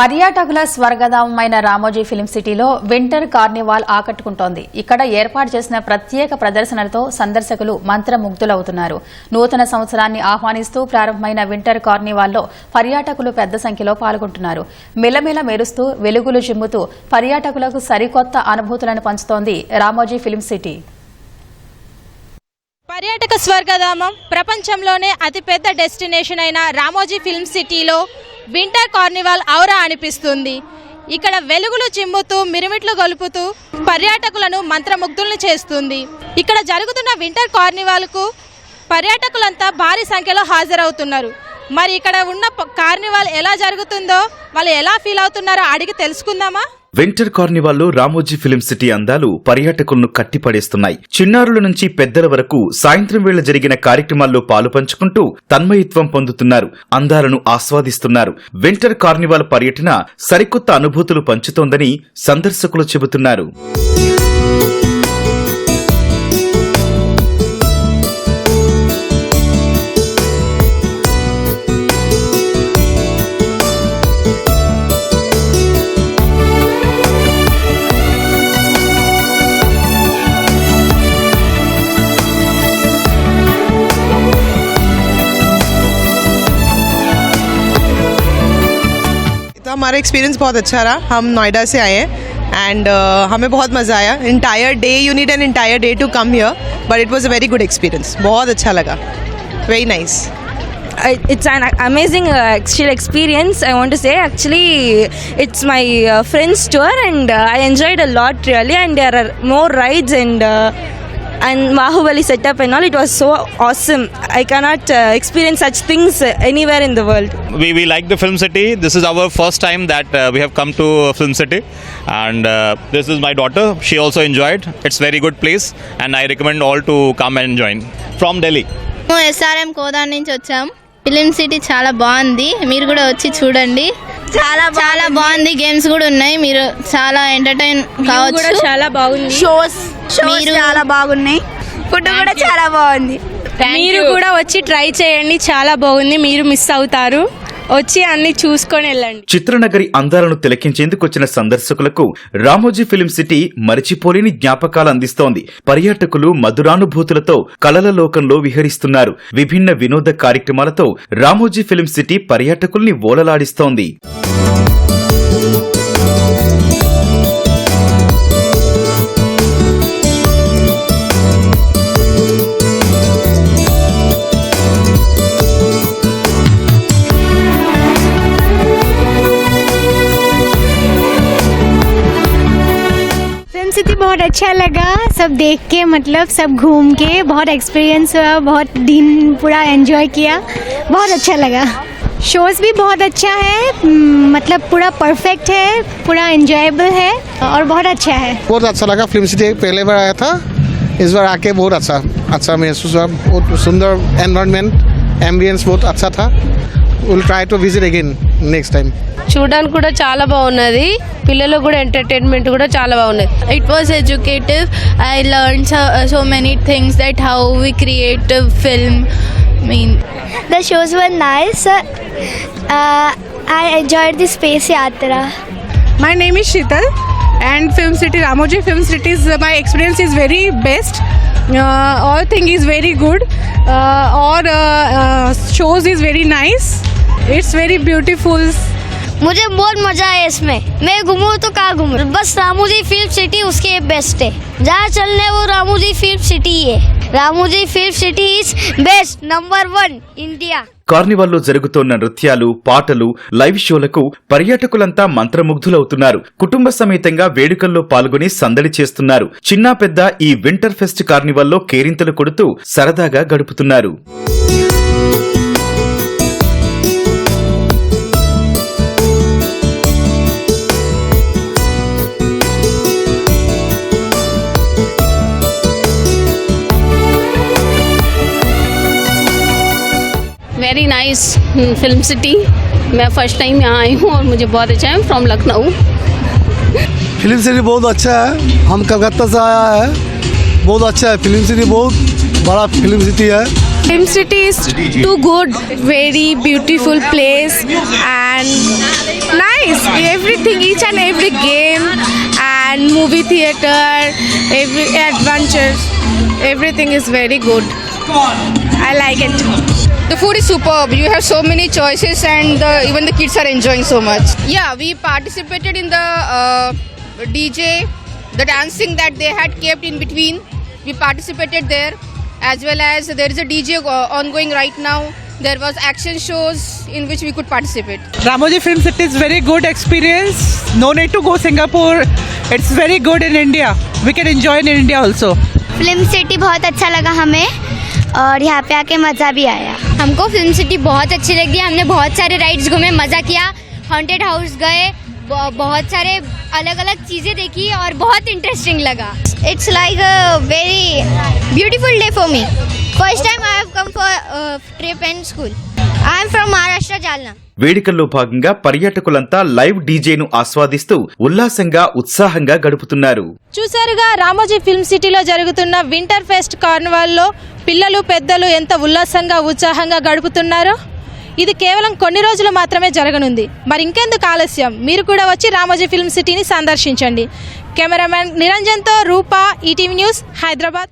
పర్యాటకుల స్వర్గధామమైన రామోజీ ఫిలిం సిటీలో వింటర్ కార్నివాల్ ఆకట్టుకుంటోంది. ఇక్కడ ఏర్పాటు చేసిన ప్రత్యేక ప్రదర్శనలతో సందర్శకులు మంత్రముగ్ధులవుతున్నారు. నూతన సంవత్సరాన్ని ఆహ్వానిస్తూ ప్రారంభమైన వింటర్ కార్నివాల్లో పర్యాటకులు పెద్ద సంఖ్యలో పాల్గొంటున్నారు. మెలమెల మెరుస్తూ వెలుగులు చిమ్ముతూ పర్యాటకులకు సరికొత్త అనుభూతులను పంచుతోంది రామోజీ ఫిలిం సిటీ. పర్యాటక స్వర్గధామం ప్రపంచంలోనే అతిపెద్ద డెస్టినేషన్ అయిన రామోజీ ఫిల్మ్ సిటీలో వింటర్ కార్నివాల్ ఔరా అనిపిస్తుంది. ఇక్కడ వెలుగులు చిమ్ముతూ మిరుమిట్లు గొలుపుతూ పర్యాటకులను మంత్రముగ్ధులను చేస్తుంది. ఇక్కడ జరుగుతున్న వింటర్ కార్నివాల్కు పర్యాటకులంతా భారీ సంఖ్యలో హాజరవుతున్నారు. మరి ఇక్కడ ఉన్న కార్నివాల్ ఎలా జరుగుతుందో వాళ్ళు ఎలా ఫీల్ అవుతున్నారో అడిగి తెలుసుకుందామా? వింటర్ కార్నివాల్లో రామోజీ ఫిలిం సిటీ అందాలు పర్యాటకులను కట్టిపడేస్తున్నాయి. చిన్నారుల నుంచి పెద్దల వరకు సాయంత్రం వేళ జరిగిన కార్యక్రమాల్లో పాలు పంచుకుంటూ తన్మయత్వం పొందుతున్నారు అందాలను ఆస్వాదిస్తున్నారు. వింటర్ కార్నివాల్ పర్యటన సరికొత్త అనుభూతులు పంచుతోందని సందర్శకులు చెబుతున్నారు. हमारा एक्सपीरियंस बहुत अच्छा रहा हम नोएडा से आए हैं एंड हमें बहुत मज़ा आया entire day you need an entire day to come here but it was a very good experience बहुत अच्छा लगा very nice I, it's an amazing uh, actual experience i want to say actually it's my uh, friend's tour and uh, i enjoyed a lot really and there are more rides and uh, and Baahubali setup and all it was so awesome I cannot experience such things anywhere in the world we like the film city this is our first time that we come to film city and this is my daughter she also enjoyed it's very good place and I recommend all to come and join from Delhi SRM కోదా నుంచి వచ్చాము film city చాలా బాగుంది. మీరు కూడా వచ్చి చూడండి. చాలా చాలా బాగుంది. గేమ్స్ కూడా ఉన్నాయి. మీరు చాలా ఎంటర్టైన్ కావచ్చు. చాలా బాగుంది. షోస్ షోస్ మీరు- చాలా బాగున్నాయి. ఫుడ్ కూడా చాలా బాగుంది. మీరు కూడా వచ్చి ట్రై చేయండి. చాలా బాగుంది. మీరు మిస్ అవుతారు. వచ్చి అన్ని చూసుకొని వెళ్ళండి. చిత్రనగరి అందాలను తిలకించేందుకు వచ్చిన సందర్శకులకు రామోజీ ఫిలిం సిటీ మరిచిపోలేని జ్ఞాపకాలు అందిస్తోంది. పర్యాటకులు మధురానుభూతులతో కలల లోకంలో విహరిస్తున్నారు. విభిన్న వినోద కార్యక్రమాలతో రామోజీ ఫిలిం సిటీ పర్యాటకుల్ని ఓలలాడిస్తోంది. बहुत अच्छा लगा। सब देख के मतलब सब घूम के बहुत एक्सपीरियंस हुआ बहुत दिन पूरा एंजॉय किया। बहुत अच्छा लगा। शोज़ भी बहुत अच्छा है हम्म, मतलब पूरा परफेक्ट है पूरा एंजॉयबल है और बहुत अच्छा है। बहुत अच्छा लगा। फ़िल्म सिटी पहले बार आया था। इस बार आके बहुत अच्छा अच्छा महसूस हुआ। बहुत सुंदर एनवायरनमेंट एम्बियंस बहुत अच्छा था। Will try to visit again next time చూడడానికి కూడా చాలా బాగున్నది. పిల్లలకు కూడా ఎంటర్టైన్మెంట్ కూడా చాలా బాగున్నది. It was educative I learn so many things that how we create film mean the shows were nice I enjoy the space yatra my name is Sheetal and film city Ramoji film cities my experience is very best all thing is very good are shows is very nice it's very beautifuls मुझे बहुत मजा आया इसमें मैं घूमूँ तो कहाँ घूमूँ बस Ramoji film city उसके बेस्ट है जहाँ चलने वो रामोजी फिल्म सिटी ही है Ramoji Film City is best number one India కార్నివాల్లో జరుగుతోన్న నృత్యాలు పాటలు లైవ్ షోలకు పర్యాటకులంతా మంత్రముగ్ధులవుతున్నారు కుటుంబ సమేతంగా వేడుకల్లో పాల్గొని సందడి చేస్తున్నారు చిన్నా పెద్ద ఈ వింటర్ ఫెస్ట్ కార్నివాల్లో కేరింతలు కొడుతూ సరదాగా గడుపుతున్నారు वेरी नाइस फ़िल्म सिटी मैं फ़र्स्ट टाइम यहाँ आई हूँ और मुझे बहुत अच्छा है। फ्रॉम लखनऊ फ़िल्म सिटी बहुत अच्छा है। हम कलकत्ता से आया है। बहुत अच्छा है। फ़िल्म सिटी बहुत बड़ा फ़िल्म सिटी है। Film city is too good very beautiful place and nice everything each and every game and movie theatre every adventure every thing is very good I like it The food is superb. You have so many choices, and uh, even the kids are enjoying so much. Yeah, we participated in the uh, DJ, the dancing that they had kept in between. We participated there, as well as there is a DJ uh, ongoing right now. There was action shows in which we could participate. Ramoji Film City is very good experience. No need to go Singapore. It's very good in India. We can enjoy in India also. Film City बहुत अच्छा लगा हमें और यहाँ पे आके मज़ा भी आया। हमको फ़िल्म सिटी बहुत अच्छी लगी हमने बहुत सारे राइड्स घूमे मज़ा किया। हॉन्टेड हाउस गए बहुत सारे अलग अलग चीज़ें देखी और बहुत इंटरेस्टिंग लगा। It's like a very beautiful day for me first time I have come for trip and school I am from Maharashtra Jalna వేడుకల్లో భాగంగా పర్యాటకులంతా లైవ్ డీజేను ఆస్వాదిస్తూ ఉల్లాసంగా ఉత్సాహంగా గడుపుతున్నారు. చూశారుగా రామోజీ ఫిల్మ్ సిటీలో జరుగుతున్న వింటర్ ఫెస్ట్ కార్నివాల్లో పిల్లలు పెద్దలు ఎంత ఉల్లాసంగా ఉత్సాహంగా గడుపుతున్నారో? ఇది కేవలం కొన్ని రోజులు మాత్రమే జరగనుంది. మరి ఇంకెందుకు ఆలస్యం? మీరు కూడా వచ్చి రామోజీ ఫిల్మ్ సిటీని సందర్శించండి. కెమెరామ్యాన్ నిరంజన్తో రూపా ఈటీవీ న్యూస్ హైదరాబాద్.